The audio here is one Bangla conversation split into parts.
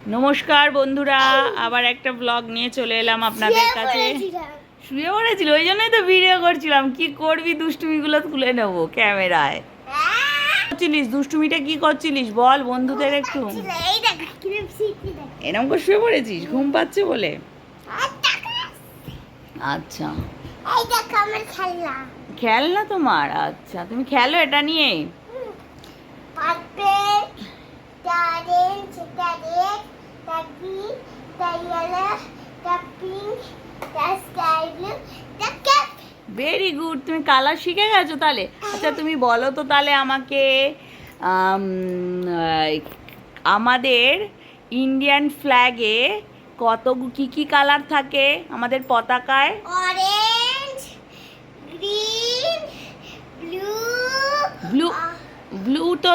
নমস্কার বন্ধুরা আবার একটা ব্লগ নিয়ে চলে এলাম আপনাদের কাছে। শুয়ে পড়েছিল ওই জন্যই তো ভিডিও করছিলাম। কি করবি দুষ্টুমিগুলো তুলে নেব ক্যামেরায়। করছিলিস? দুষ্টুমিটা কি করছিলিস? বল বন্ধুদের একটু। এরম করে শুয়ে পড়েছিস? ঘুম পাচ্ছে বলে? আচ্ছা। খেলনা। তোমার? আচ্ছা তুমি খেলো এটা নিয়ে। ভেরি গুড তুমি কালার শিখে গেছো তাহলে? আচ্ছা তুমি বলো তো তাহলে আমাকে আমাদের ইন্ডিয়ান ফ্ল্যাগে কত কি কি কালার থাকে আমাদের পতাকায়? Orange green blue blue blue তো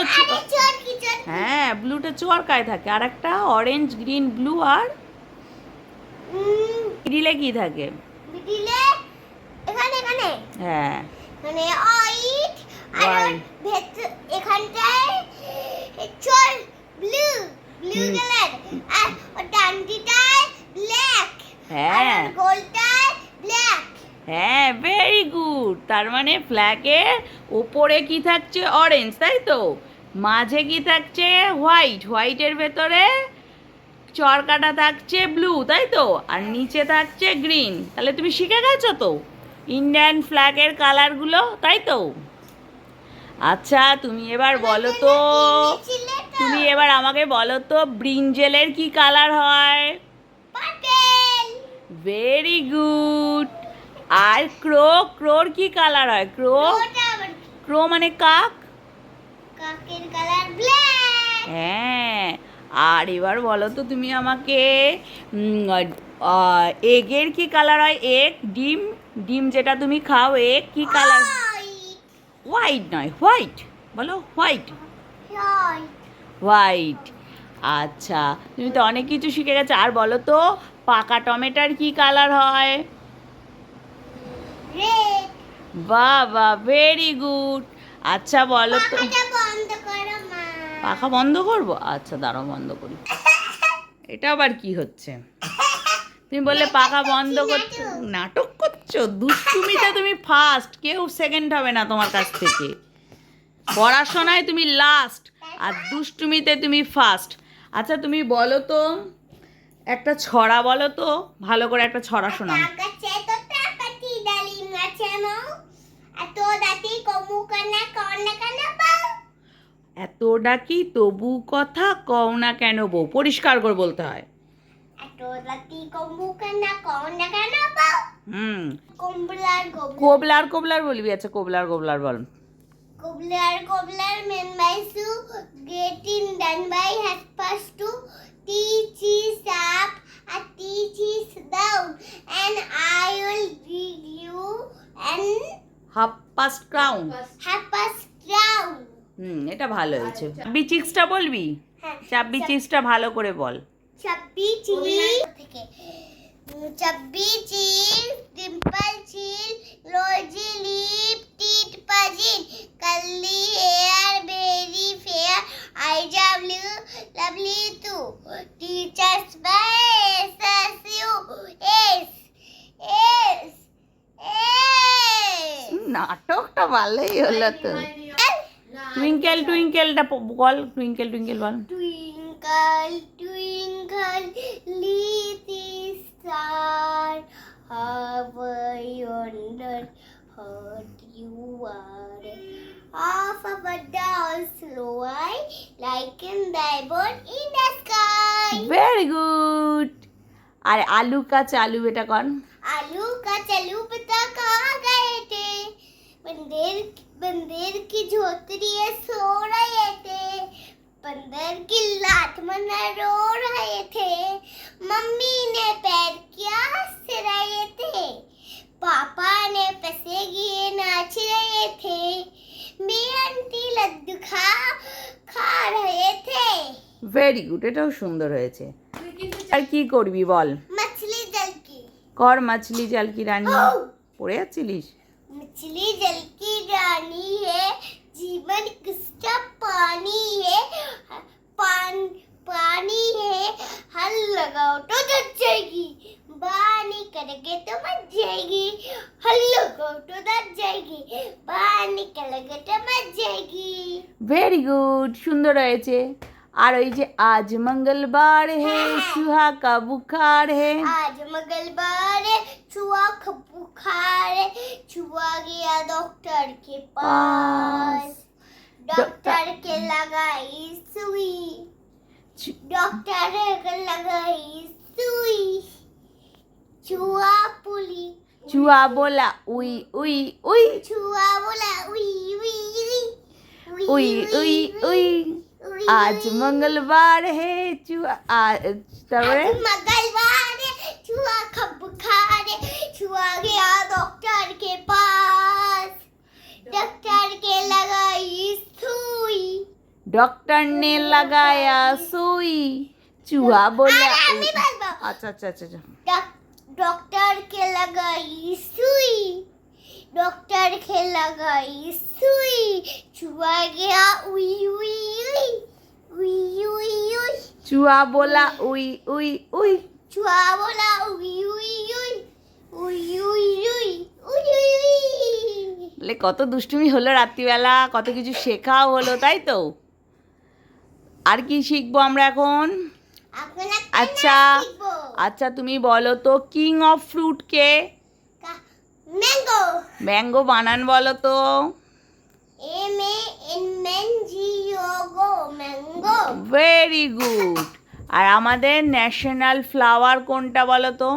হ্যাঁ ব্লুটা চরকায় থাকে। আর একটা অরেঞ্জ গ্রিন ব্লু আর মিডিলে কি থাকে? মিডিলে এখানে এখানে। হ্যাঁ। মানে হোয়াইট আর. ভেতর এখানটায় চল ব্লু ব্লু কালার আর ডান্ডিটায় ব্ল্যাক হ্যাঁ। গোলটায় ব্ল্যাক হ্যাঁ ভেরি গুড তার মানে ফ্ল্যাগের ওপরে কি থাকছে? অরেঞ্জ তাই তো? মাঝে কি থাকছে? হোয়াইট হোয়াইটের ভেতরে চরকাটা থাকছে ব্লু তাই তো? আর নিচে থাকছে গ্রিন তাহলে তুমি শিখে গেছো তো? ইন্ডিয়ান ফ্ল্যাগের কালারগুলো তাই তো? আচ্ছা তুমি এবার বলো তো তুমি এবার আমাকে বলো তো ব্রিঞ্জেলের কি কালার হয়? ভেরি গুড আর ক্রো ক্রোর কি কালার হয়? ক্রো ক্রো মানে কাক? কাকের কালার ব্ল্যাক হ্যাঁ আর এবার বলো তো তুমি আমাকে এগের কি কালার হয়? এগ ডিম? ডিম যেটা তুমি খাও এগ কি কালার? হোয়াইট নয় হোয়াইট বলো হোয়াইট হোয়াইট আচ্ছা তুমি তো অনেক কিছু শিখে গেছো। আর বলো তো পাকা টমেটোর কি কালার হয়? বাহ বাহ ভেরি গুড আচ্ছা বলো তো। পাখা বন্ধ করব? আচ্ছা দাঁড়াও বন্ধ করি। এটা আবার কি হচ্ছে? তুমি বললে পাখা বন্ধ করছ নাটক। করছ? দুষ্টুমিতে তুমি ফার্স্ট কেউ সেকেন্ড হবে না তোমার কাছ থেকে। পড়াশোনায় তুমি লাস্ট আর দুষ্টুমিতে তুমি ফার্স্ট আচ্ছা তুমি বলো তো একটা ছড়া বলো তো। ভালো করে একটা ছড়া শোনাও। এত দাতি কমু কানা কর্না কানা পাও এত ডাকি তবু কথা কও না কেন বউ? পরিষ্কার করে বলতে হয়। এত দাতি কমু কানা কর্না কানা পাও হুম। গোবলার কোবলার কোবলার বলবি? আচ্ছা কোবলার কোবলার বল। Cobbler, cobbler, men by Sue, getting done by has passed to teach is up, a teach is down, and I will give you and half past crown half past crown hmm এটা ভালো হয়েছে। চাব্বি চিক্সটা বলবি? হ্যাঁ। চাব্বি চিক্সটা ভালো করে বল। চাব্বি চিল থেকে। চাব্বি চিল ডিম্পল চিল রোজি লিপ টিট পাজিন কাল্লি নাটকটা ভালোই হলো তো। টুইঙ্কেল টুইঙ্কেলটা বল টুইঙ্কেল টুইঙ্কেল বল। Twinkle twinkle little star how I wonder how you are Off of a down like ইন দাই diamond in the sky very good আর আলু কা চালু বেটা কোন? আলু কা চালু বেটা কা बंदेर बंदेर की झोतरी है सो रहे थे बंदर की लात मना रो रहे थे मम्मी ने पैर किया हंस रहे थे पापा ने पैसे गिए नाच रहे थे मैं आंटी लड्डू खा खा रहे थे ভেরি গুড এটাও সুন্দর হয়েছে আর কি করবি বল मछली जल की কর মাছলি জাল কি রানী পড়ে যাচ্ছিলিস मछली जल की रानी है जीवन किसका पानी है पान पानी है हल लगाओ तो जग जाएगी पानी करेंगे तो मर जाएगी हल लगाओ तो जग जाएगी पानी करेंगे तो मर जाएगी ভেরি গুড সুন্দর হয়েছে আর ওই যে আজ মঙ্গলবার হে চুহা কা বুখার হে आज मंगलवार है छुआ ख- बुखार है छुआ गया डॉक्टर के पास डॉक्टर के लगाई सुई চু- डॉक्टर के लगाई सुई छुआ पुली চুয়া बोला উই উই উই छुआ बोला उई उई उई উই উই উই आज मंगलवार है चुहा मंगलवार है खब गया डॉक्टर के पास। डॉक्टर के लगाई सुई। डॉक्टर ने लगाया सुई। चूहा बोला अच्छा अच्छा अच्छा, अच्छा। डॉक्टर के लगाई सुई। डॉक्टर के लगाई सुई। चूहा गया उई उई। উই উই চুয়া বলা উই উই উই চুয়া বলা wee wee wee wee wee wee wee wee বলে কত দুষ্টুমি হলো রাত্রিবেলা কত কিছু শেখাও হলো তাই তো? আর কি শিখব আমরা এখন? আচ্ছা আচ্ছা তুমি বলো তো কিং অফ ফ্রুট কে? ম্যাঙ্গো ম্যাঙ্গো বানান বলো তো। M A N G very good আর আমাদের ন্যাশনাল ফ্লাওয়ার কোনটা বলো তো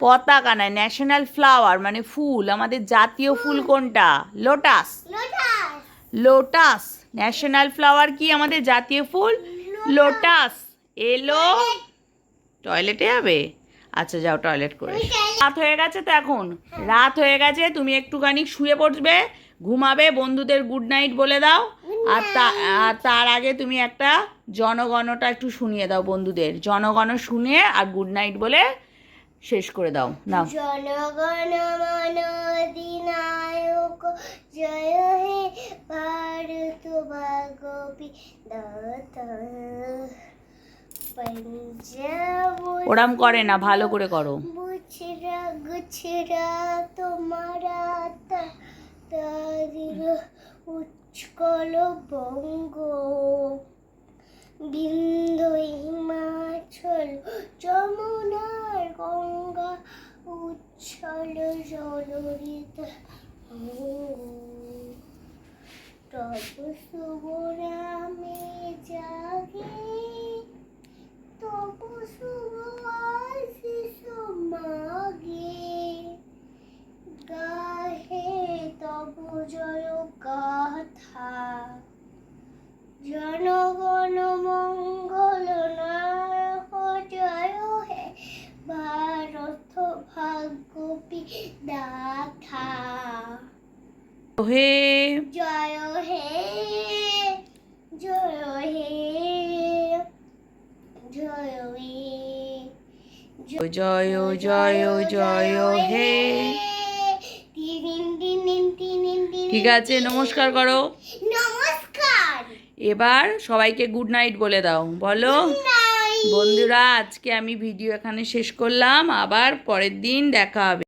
পতাকা নয় ন্যাশনাল ফ্লাওয়ার মানে ফুল আমাদের জাতীয় ফুল। কোনটা? Lotus lotus lotus national flower কি আমাদের জাতীয় ফুল? লোটাস এলো টয়লেটে যাবে? আচ্ছা যাও টয়লেট করে রাত হয়ে গেছে তো এখন? রাত হয়ে গেছে তুমি একটুখানি শুয়ে পড়বে ঘুমাবে বন্ধুদের গুড নাইট বলে দাও। আর তা আর তার আগে তুমি একটা জনগণটা একটু শুনিয়ে দাও বন্ধুদের। জনগণ শুনে আর গুড নাইট বলে শেষ করে দাও। নাও। জনগণ মন অধিনায়ক জয় হে ভারত ভাগবী দাতা। ওরাম করে না ভালো করে করো। গুছরা তোমারা তাদের উৎকল বঙ্গ। বিন্দু হিমাচল যমুনার গঙ্গা উচ্ছল জলরিত তব নামে জাগে তবু শুভ আশিস মাগে গাহে তবু জয় গাথা জনগণ মঙ্গল নায়ক জয় হে ভারত ভাগ্যপি দাথা হে জয় হে জয় হে জয় হে জয় জয় জয় হে ঠিক আছে নমস্কার করো। নমস্কার। এবার সবাইকে গুড নাইট বলে দাও বলো। বন্ধুরা আজকে আমি ভিডিও এখানে শেষ করলাম আবার পরের দিন দেখা হবে।